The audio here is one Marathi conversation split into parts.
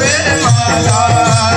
in my Maria.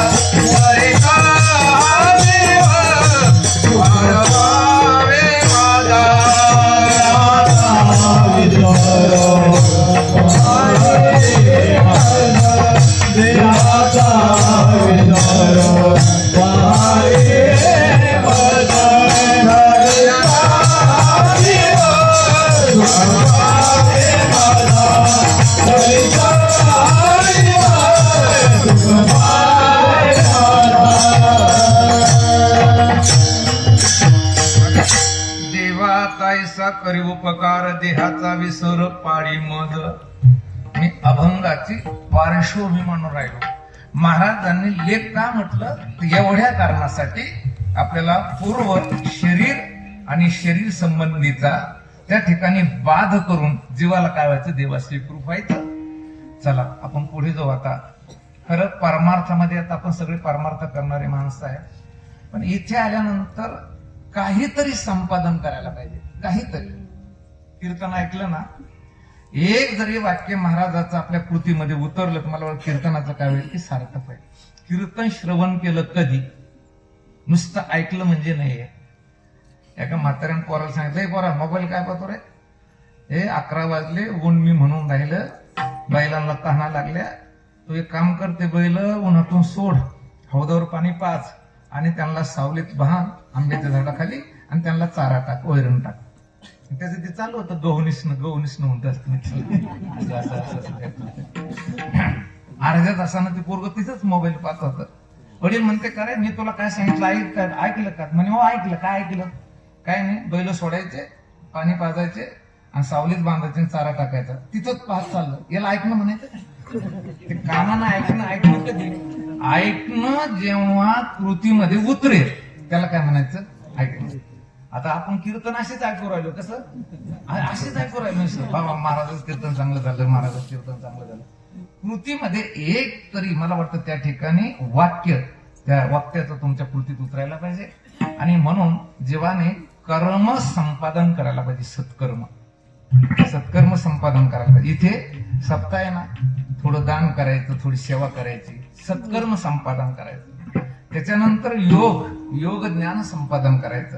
करी विसर पाळी मद मी अभंगाची पार्श्वभूमी म्हणून राहिलो. महाराजांनी लेख का म्हटलं? एवढ्या कारणासाठी आपल्याला पूर्व शरीर आणि शरीर संबंधीचा त्या ठिकाणी बाध करून जीवाला काय व्हायचं देवाशी कृप व्हायचं चला आपण पुढे जाऊ आता. खरं परमार्थामध्ये आता आपण सगळे परमार्थ करणारे माणसं आहे पण इथे आल्यानंतर काहीतरी संपादन करायला पाहिजे. काहीतरी. कीर्तन ऐकलं ना एक जरी वाक्य महाराजाचं आपल्या कृतीमध्ये उतरलं तर मला कीर्तनाचं काय होईल? की सार्थक आहे कीर्तन श्रवण केलं कधी नुसतं ऐकलं म्हणजे नाही एका म्हाताऱ्यानं पोराला सांगितलं हे पोरा मोबाईल काय पाहतो रे? हे अकरा वाजले ऊन मी म्हणून राहिलं. बैलांना तहाना लागल्या. तू एक काम करते बैल उन्हातून सोड. हौदावर पाणी पाच आणि त्यांना सावलीत बहान आंब्याच्या झाडाखाली आणि त्यांना चारा टाक वैरण टाक. त्याचं ते चालू होतं गहनिसनं गहनिसनं म्हणत असतं असं- असं- अर्ध्या तासानं ते पोरग तिथंच मोबाईल पाहत होतं. वडील म्हणते का रे मी तुला काय सांगितलं ऐक ऐकलं का? म्हणे हो ऐकलं. काय ऐकलं? काय नाही बैल सोडायचे पाणी पाजायचे आणि सावलीत बांधायचे आणि चारा टाकायचा. तिथंच पाहत चाललं. याला ऐकणं म्हणायचं ते कानानं ऐकणं ऐकणं कधी? ऐकणं जेव्हा कृतीमध्ये उतरेल त्याला काय म्हणायचं? ऐकणं. आता आपण कीर्तन असेच ऐकू राहिलो कसं? असेच ऐकू राहिलो. म्हणजे बाबा महाराजाचं कीर्तन चांगलं झालं महाराजाचं कीर्तन चांगलं झालं. कृतीमध्ये एक तरी मला वाटतं त्या ठिकाणी वाक्य त्या वाक्याचं तुमच्या कृतीत उतरायला पाहिजे. आणि म्हणून जीवाने कर्म संपादन करायला पाहिजे सत्कर्म. सत्कर्म संपादन करायला पाहिजे. इथे सप्ताह आहे ना थोडं दान करायचं थोडी सेवा करायची. सत्कर्म संपादन करायचं. त्याच्यानंतर योग योग ज्ञान संपादन करायचं.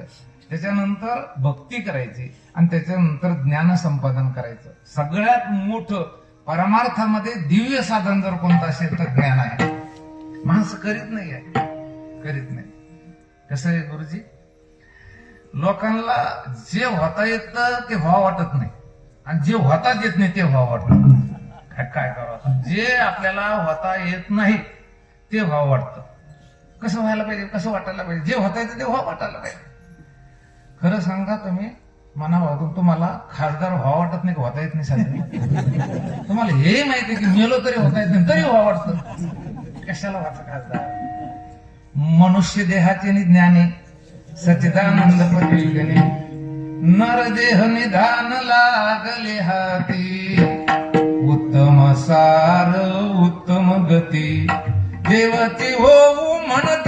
त्याच्यानंतर भक्ती करायची आणि त्याच्यानंतर ज्ञान संपादन करायचं. सगळ्यात मोठं परमार्थामध्ये दिव्य साधन जर कोणतं असेल तर ज्ञान आहे. माणसं करीत नाही आहे. करीत नाही. कसं आहे गुरुजी? लोकांना जे होता येतं ते व्हावं वाटत नाही. आणि जे होताच येत नाही ते व्हावं वाटतं काय काय करावं? जे आपल्याला होता येत नाही ते व्हावं वाटतं. कसं व्हायला पाहिजे? कसं वाटायला पाहिजे? जे होता येतं ते व्हावं वाटायला पाहिजे. खरं सांगा तुम्ही मना तुम्हाला खासदार व्हावं वाटत नाही का? होता येत नाही साधं तुम्हाला हे माहिती आहे की मेलो तरी होता येत नाही तरी व्हावं वाटतं. कशाला व्हायचं खासदार? मनुष्य देहाचे नि ज्ञाने सच्चिदानंद नर देह निधान लागले हाती. उत्तम सार उत्तम गती देवती होऊ म्हणत.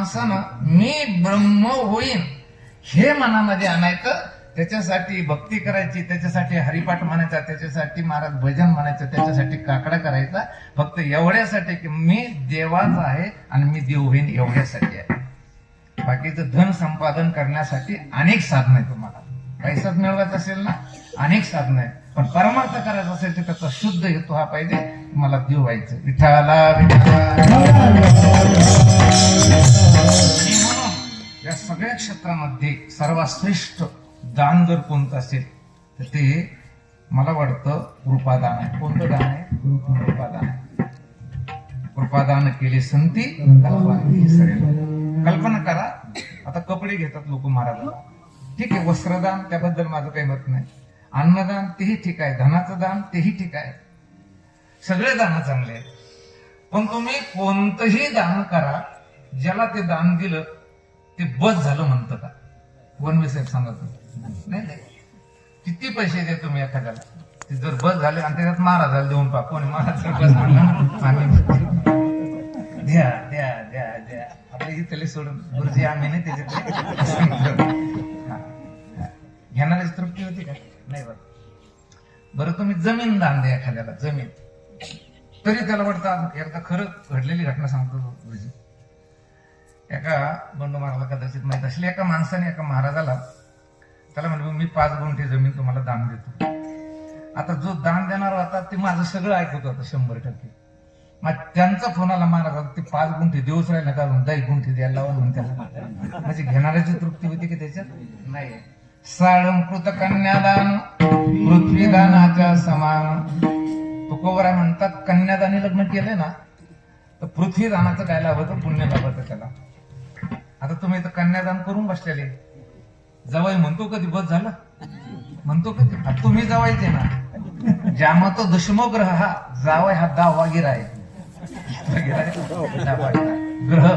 माणसानं मी ब्रह्म होईन हे मनामध्ये आणायचं त्याच्यासाठी भक्ती करायची त्याच्यासाठी हरिपाठ म्हणायचा त्याच्यासाठी महाराज भजन म्हणायचं त्याच्यासाठी काकडा करायचा. फक्त एवढ्यासाठी की मी देवाचा आहे आणि मी देव होईन एवढ्यासाठी आहे. बाकीचं धन संपादन करण्यासाठी अनेक साधन आहे तुम्हाला. पैसाच मिळवायचा असेल ना अनेक साधन आहेत. पण परमार्थ करायचा असेल तर त्याचा शुद्ध हेतू हा पाहिजे मला देव व्हायचं. विठाला म्हणून या सगळ्या क्षेत्रामध्ये सर्वात श्रेष्ठ दान जर कोणतं असेल तर ते मला वाटतं कृपादान आहे. कोणतं दान आहे? कृपादान आहे. कृपादान केले संती कल्पना करा. आता कपडे घेतात लोक महाराजाला ठीक आहे वस्त्रदान त्याबद्दल माझं काही मत नाही. अन्नदान तेही ठीक आहे धनाचं दान तेही ठीक आहे. सगळे दान चांगले आहेत. पण तुम्ही कोणतंही दान करा ज्याला ते दान दिलं ते बस झालं म्हणतं का? वनवे साहेब सांगत नाही नाही. किती पैसे दे तुम्ही एखाद्याला? ते जर बस झाले आणि त्याच्यात महाराजाला देऊन पहा कोणी महाराज बस म्हणला द्या द्या द्या द्या. आपल्या इथले सोडून गुरुजी आम्ही नाही त्याच्यात घेणाऱ्याची तृप्ती होती का? नाही बरं. बरं तुम्ही जमीन दान द्या एखाद्याला जमीन. तरी त्याला वाटतं एकदा खरं घडलेली घटना सांगतो गुरुजी. एका बंडू महाराजला कदाचित माहीत असेल एका माणसाने एका महाराजाला त्याला म्हणलं मी पाच गुंठे जमीन तुम्हाला दान देतो. आता जो दान देणार होता ते माझं सगळं ऐकत होतं शंभर टक्के. मग त्यांचा फोन आला ते पाच गुंठे दिवस राहिले का दही गुंठे द्यायला लावा म्हणून त्याला. म्हणजे घेणाऱ्याची तृप्ती होती की त्याच्यात? नाही. साळंकृत कन्यादान पृथ्वीदानाच्या समान. तुकोबरा म्हणतात कन्यादानी लग्न केलंय ना तर पृथ्वीदानाचं काय लाभतं पुण्य लाभतं त्याला. आता तुम्ही तर कन्यादान करून बसलेले. जवाई म्हणतो कधी बस झालं? म्हणतो कधी? तुम्ही जावायचे ना. ज्यामतो तो दुष्मग्रह हा जावाय हा दहावा गिरा आहे ग्रह.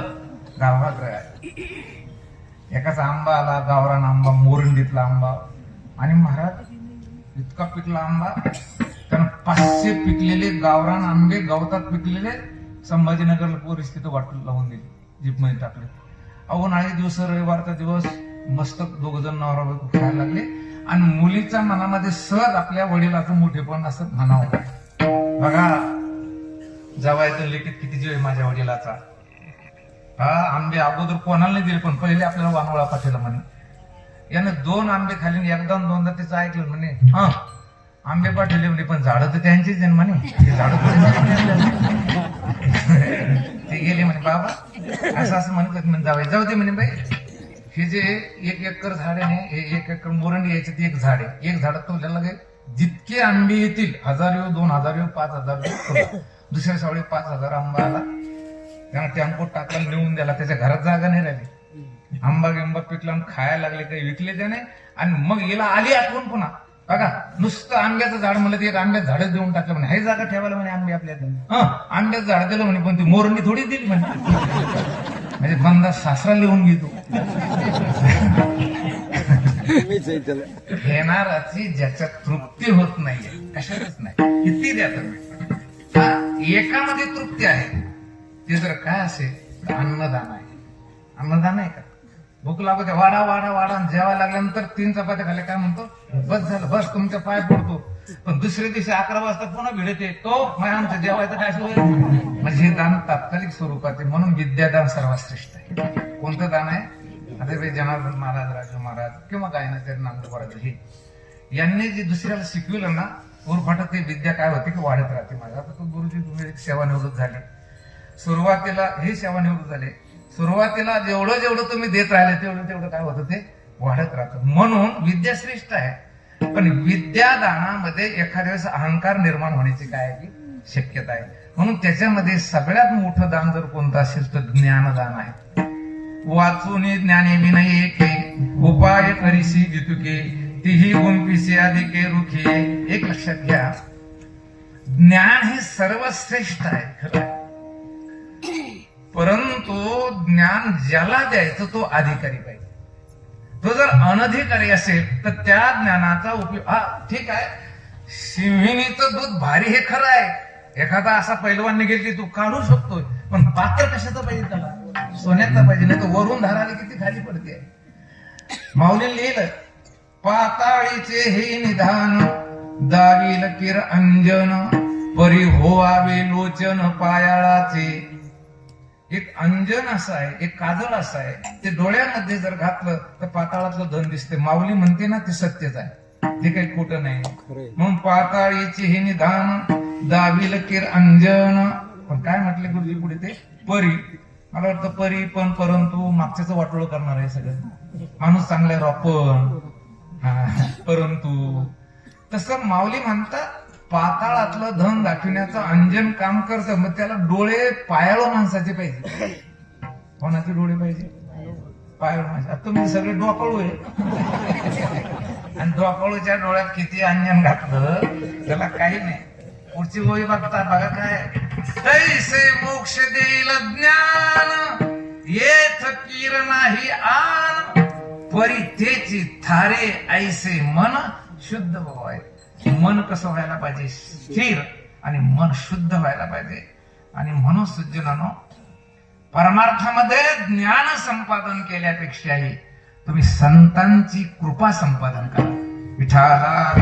दहावा ग्रह आहे एकाचा आंबा आला गावरान आंबा मोरंडीतला आंबा. आणि महाराज इतका पिकला आंबा. कारण पाचशे पिकलेले गावरान आंबे गवतात पिकलेले संभाजीनगरला परिस्थिती वाटून लावून दिली जीपमध्ये टाकले. अहो नाही दिवस रविवारचा दिवस मस्त दोघ जण नवरा बायको खायला लागले. आणि मुलीच्या मनामध्ये सहज आपल्या वडिलाचं मोठेपण असं म्हणावं बघा जवायचं लिखित किती जीव आहे माझ्या वडिलाचा? हा आंबे अगोदर कोणाला नाही दिले पण पहिले आपल्याला वानवळा पाठवला म्हणे. याने दोन आंबे खाली एकदा दोनदा त्याचं ऐकलं म्हणे. हा आंबे पाठवले म्हणे पण झाडं तर त्यांचीच आहे म्हणे. ते झाडं ते गेले म्हणे बाबा असं असं म्हणत होते म्हणे जावाय जाऊ दे म्हणे बाई. हे जे एक एकर झाड आहे ना, हे एक एकर मोरंडी यायचे ते एक झाड आहे. एक झाड तो लगे जितके आंबे येतील हजार येऊ दोन हजार येऊ पाच हजार येऊ दुसऱ्या सावळी पाच हजार आंबा आला त्यांना टेम्पो टाकला नेऊन द्याला त्याच्या घरात जागा नाही राहिली. आंबा गिंबा पिकला खायला लागले काही विकले त्याने आणि मग याला आली आठवण पुन्हा. बघा नुसतं आंब्याचं झाड म्हणलं ते एक आंब्याचं झाडच देऊन टाकलं म्हणे. हे जागा ठेवायला म्हणे आंबे आपल्या हा आंब्याचं झाड दिलं म्हणे पण ती मोरंडी थोडी दिली म्हणे. म्हणजे बंदा सासरा लिहून घेतो. घेणाराची ज्याच्यात तृप्ती होत नाहीये कशातच नाही. किती द्या तुम्ही एकामध्ये तृप्ती आहे. ते जर काय असेल तर अन्नदान आहे. अन्नदान आहे का? भूक लागू द्या वाडा वाडा वाडा आणि जेवायला लागल्यानंतर तीन चपात्या खाल्ल्या काय म्हणतो? बस झालं बस तुमच्या पाय पडतो. पण दुसऱ्या दिवशी अकरा वाजता पुन्हा भिडते तो मग आमचं जेवायचं काय सुरू म्हणजे हे दान तात्कालिक स्वरूपाचे म्हणून विद्यादान सर्वात श्रेष्ठ आहे. कोणतं दान आहे? आता जनार्दन महाराज राजू महाराज किंवा गायनाचार्य नामदेव हे. यांनी जे दुसऱ्याला शिकविलं ना उरफाट ते विद्या काय होते की वाढत राहते माझ्या. आता तो गुरुजी तुम्ही एक सेवानिवृत्त झाले. सुरुवातीला हे सेवानिवृत्त झाले. सुरुवातीला जेवढं जेवढं तुम्ही देत राहिले तेवढं तेवढं काय होतं ते? वाढत राहतं. म्हणून विद्या श्रेष्ठ आहे. पण विद्यादानामध्ये एखाद्या वेळेस अहंकार निर्माण होण्याची काय की शक्यता आहे. म्हणून त्याच्यामध्ये सगळ्यात मोठं दान जर कोणतं असेल तर ज्ञानदान आहे. वाचून ज्ञाने विनय एके उपाय करीसी जितुके तिही गुंपिसे अधिके रुखे एक लक्षात घ्या. ज्ञान हे सर्वश्रेष्ठ आहे खरं परंतु ज्ञान ज्याला द्यायचं तो अधिकारी पाहिजे. तो जर अनधिकारी असेल तर त्या ज्ञानाचा उपयोग हा ठीक आहे. सिंहिणीचं दूध भारी हे खरं आहे. एखादा असा पैलवान निघेल की तू काढू शकतोय पण पात्र कशाचं पाहिजे त्याला? सोन्याचं पाहिजे नाही तर वरून धाराला किती खाली पडते. माऊली लिहिलं पाताळीचे हे निधान दावील किर अंजन परी होवावे लोचन पायाळाचे. एक अंजन असं आहे एक काजळ असं आहे ते डोळ्यामध्ये जर घातलं तर पाताळातलं धन दिसते. माऊली म्हणते ना ते सत्यच आहे. ते काही खोटं नाही. म्हणून पाताळीचे हे निधान दावील किर अंजन. पण काय म्हटले गुरुजी पुढे ते? परी. मला वाटतं परी पण परंतु मागच्याच वाटोळ करणार आहे सगळं. माणूस चांगला आहे आपण परंतु तसं माऊली म्हणतात पाताळातलं धन दाखविण्याचं अंजन काम करतं मग त्याला डोळे पायाळ माणसाचे पाहिजे. कोणाचे डोळे पाहिजे? पायाळ माणसं. आता तुम्ही सगळे डोकाळू आहे. आणि डोकाळूच्या डोळ्यात किती अंजन घातलं त्याला काही नाही. पुढची गोळी बघता बघा काय. तैसे मोक्ष देईल ज्ञान? येथ कीर नाही आन. परी तेची थारे ऐसे मन शुद्ध व्हाय मन कसं व्हायला पाहिजे? स्थिर आणि मन शुद्ध व्हायला पाहिजे. आणि म्हणून सज्जनानो परमार्थामध्ये ज्ञान संपादन केल्यापेक्षाही तुम्ही संतांची कृपा संपादन करा. विठाला